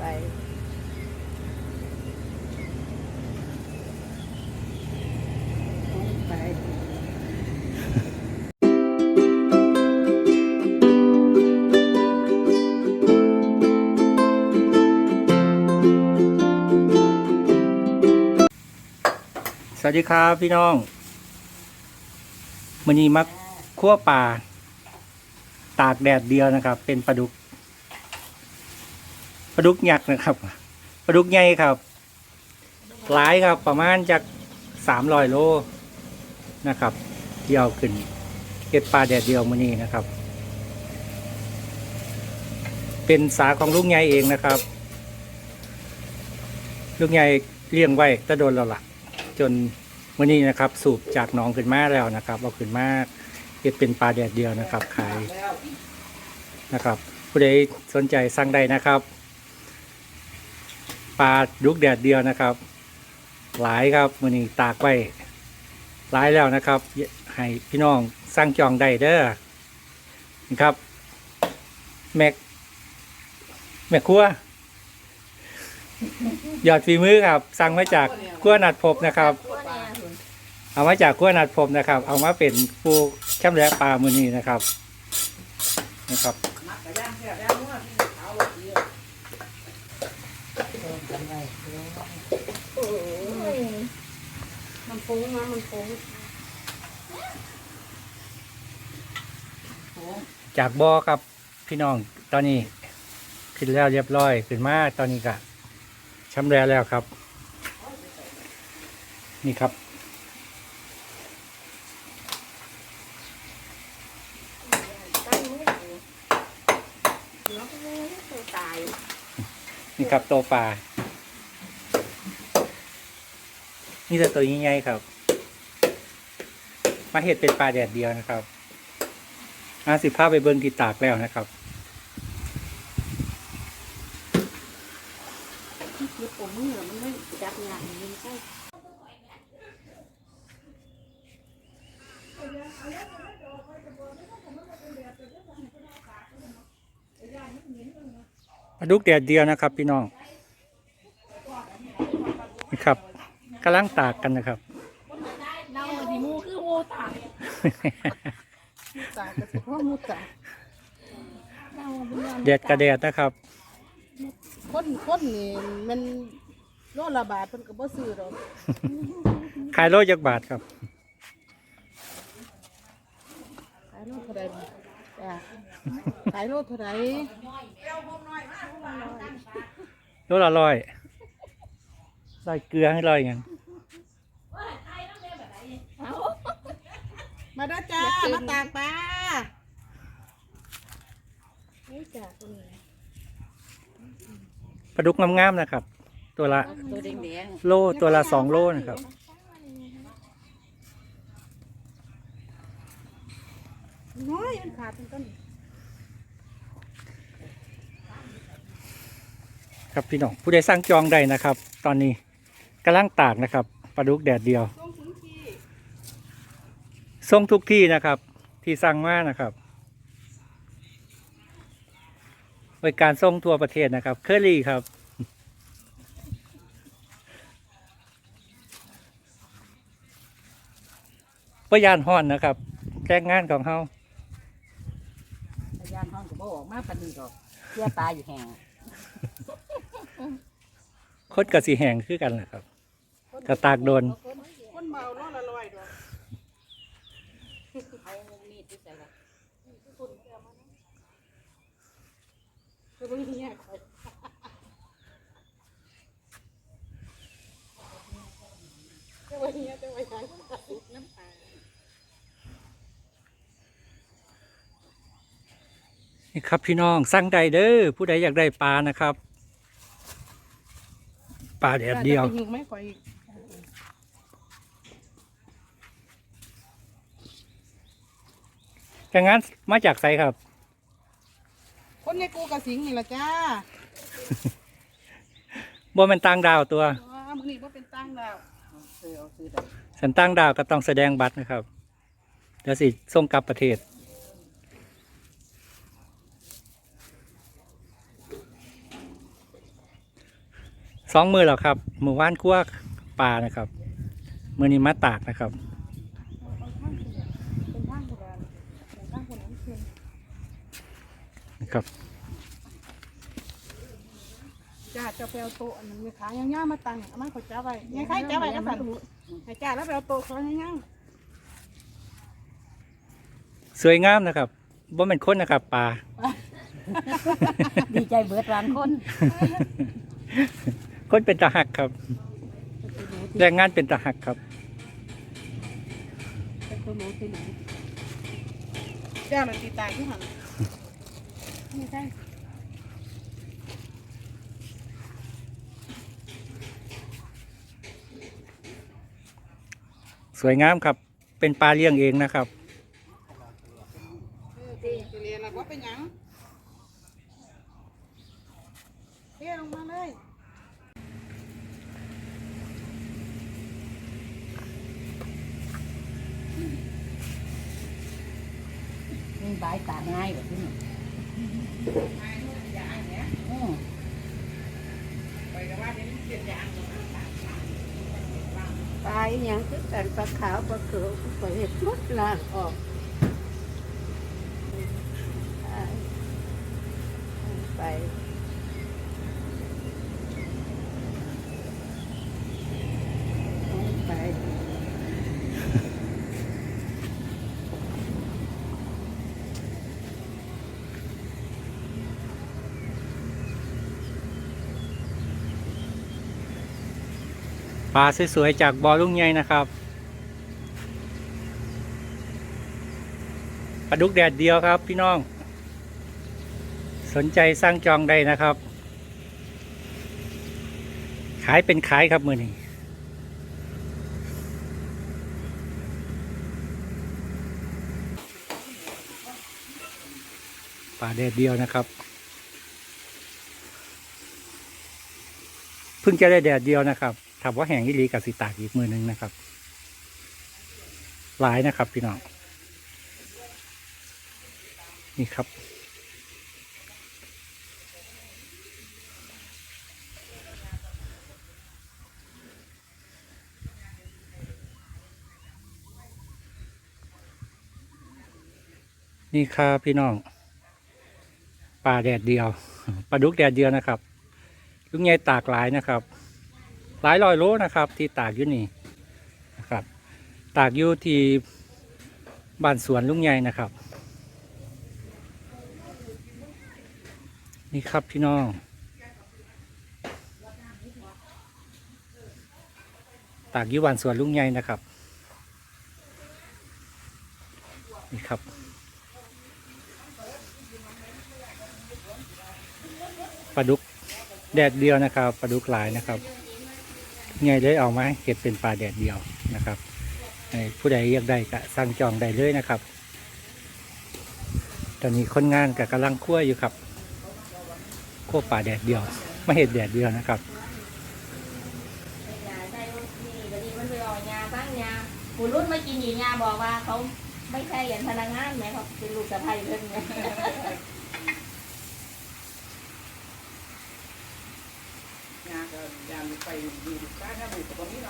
ไป ไปสวัสดีครับพี่น้องมันนี้มักคั่วปลาตากแดดเดียวนะครับ เป็นปลาดุก ลาดุกยักษ์นะครับปลาดุกใหญ่ครับ หลายครับประมาณจากสามร้อยโลนะครับที่เอาขึ้นเก็บปลาแดดเดียวมันนี้นะครับ เป็นสาของลูกใหญ่เองนะครับ ลูกใหญ่เลี้ยงไว้แตะโดนเราละจนวันนี้นะครับ สูบจากหนองขึ้นมาแล้วนะครับเอาขึ้นมาเก็บเป็นปลาแดดเดียวนะครับขายนะครับ ผู้ใดสนใจสั่งได้นะครับ ปลาดุกแดดเดียวนะครับ หลายครับวันนี้ตากไว้หลายแล้วนะครับ ให้พี่น้องสั่งจองได้เด้อนี่ครับ แม็กแม็กครัวยอดฝีมือครับ สั่งมาจากขั้วนัดพบนะครับ เอามาจากขั้วนัดพบนะครับ เอามาเป็นปูแคมแรปลามือนี้นะครับนะครับ ฟุ้งนะมันฟุ้งจากบ่อครับพี่น้องตอนนี้ขึ้นแล้วเรียบร้อยขึ้นมาตอนนี้ก็ชำแรแล้วครับ นี่ครับตั้งมือน้องตัวตายนี่ครับตัวปลา นี่แต่ตัวใหญ่ๆครับ มาเห็ดเป็นปลาแดดเดียวนะครับอาสิบผ้าไปเบิ้งที่ตากแล้วนะครับคือผมมือมันไม่จับงานมันใช่ปลาดุกแดดเดียวนะครับ พี่น้องนี่ครับ กำลังตากกันนะครับเน่าดีมูคือโมตายมูตายก็เฉพาะมูตายเน่าเป็นยามแดดกระแดดนะครับคนคนนี่มันโลละบาทเพิ่นก็บ่ซื้อหรอกขายโลจักบาทครับขายโลเท่าใดบ่จ้ะขายโลเท่าใดโลละร้อย ร้อยเกลือให้ร้อยอย่างมาเด้อจ้า มาตากปลานี่จ้ะตัวนี้ปลาดุกงามๆนะครับ ตัวละตัวแดงโลตัวละสองโลนะครับๆน้อยมันขาดเป็นต้นครับพี่น้องผู้ใดสั่งจองได้นะครับ ตอนนี้ กำลังตากนะครับปลาดุกแดดเดียวต้องถึงที่ส่งทุกที่นะครับ ที่สั่งมานะครับบริการส่งทั่วประเทศนะครับ เคอรี่ครับพยานห่อนนะครับแรงงานของเขาพยานห้องก็บออกมาปานนี้ดอกเพื่อตายอยู่แห่ง คดกับสีแหงคือกันแหละครับ กระตากโดน คนเมาโลละร้อยดอกเอามีดที่ใส่ละคือบ่มีเนี่ยข่อยจะไว้เนี่ยจะไว้ทางน้ำตานี่ครับพี่น้องสั่งได้เด้อผู้ใดอยากได้ปลานะครับ ปลาแดดเดียว จะไปหิวไหมข่อยอีก จังงั้นมาจากไสครับ คนในกูกระสิงนี่ล่ะจ้าบ่แมันต่างดาวตัวอ๋อมื้อนี้บ่เป็นตั้งดาวเอาซื้อเอาซื้อดอกสันต่างดาวก็ต้องแสดงบัตรนะครับ เดี๋ยวสิส่งกลับประเทศ สองมือแล้วครับหมู่ว่านคั่วปลานะครับ มือนี้มาตากนะครับ เอาเอาข้างคุณเป็นข้างคุณเป็นข้างคุณน้ำเค็ม นะ ครับจ้าจะไปเอาโต๊ะอันนั้นมีขาย่างๆมาตั้งเอามาขอจ้าไว้ยังใครจ้าไว้ก็สั่นให้จ้าแล้วไปเอาโต๊ะขาย่างสวยงามนะครับบ่เป็นคนนะครับปลาดีใจเบิดร้านคน คนเป็นตาหักครับแรงงานเป็นตาหักครับเป็นตัวหนูตัวหนูๆจ้ามันตีตายที่หัน ไม่ใช่สวยงามครับ เป็นปลาเลี้ยงเองนะครับตีไปเรียนแล้วว่าเป็นหยังเที่ยลงมาเลยนี่บายตากง่ายแบบนี้อืม ปลาอย่างคือกันปลาขาวปลาเขียวปลาเห็ดมุดลางออกไป ปลาสวยๆจากบ่อลุงใหญ่นะครับปลาดุกแดดเดียวครับพี่น้อง สนใจสร้างจองได้นะครับ ขายเป็นขายครับมือนี้ปลาแดดเดียวนะครับเพิ่งจะได้แดดเดียวนะครับ ถามว่าแห้งอีหลีกับสิตากอีกมือหนึงนะครับหลายนะครับ พี่น้องนี่ครับ นี่ครับพี่น้องปลาแดดเดียวปลาดุกแดดเดียวนะครับ ลุงใหญ่ตากหลายนะครับ หลายร้อยโลนะครับ ที่ตากอยู่นี่นะครับ ตากอยู่ที่บ้านสวนลุงใหญ่นะครับ นี่ครับพี่น้องตากอยู่บ้านสวนลุงใหญ่นะครับ นี่ครับปลาดุกแดดเดียวนะครับปลาดุกหลายนะครับ ไงเลยเอามาเห็ดเป็นปลาแดดเดียวนะครับผู้ใดอยากได้ก็สั่งจองได้เลยนะครับ ตอนนี้คนงานกับกำลังคั่วอยู่ครับคั่วปลาแดดเดียวไม่เห็ดแดดเดียวนะครับยาใช่นี่วันนี้มันไปเอายาบ้างยาผู้รุ่นมากินอยู่ยาบอกว่าเขาไม่ใช่อย่างพนักงานไหมเขาเป็นลูกสะใภ้เพิ่นไงง ยามไปอยู่ป้าถ้าบุกตรงนี้เนาะ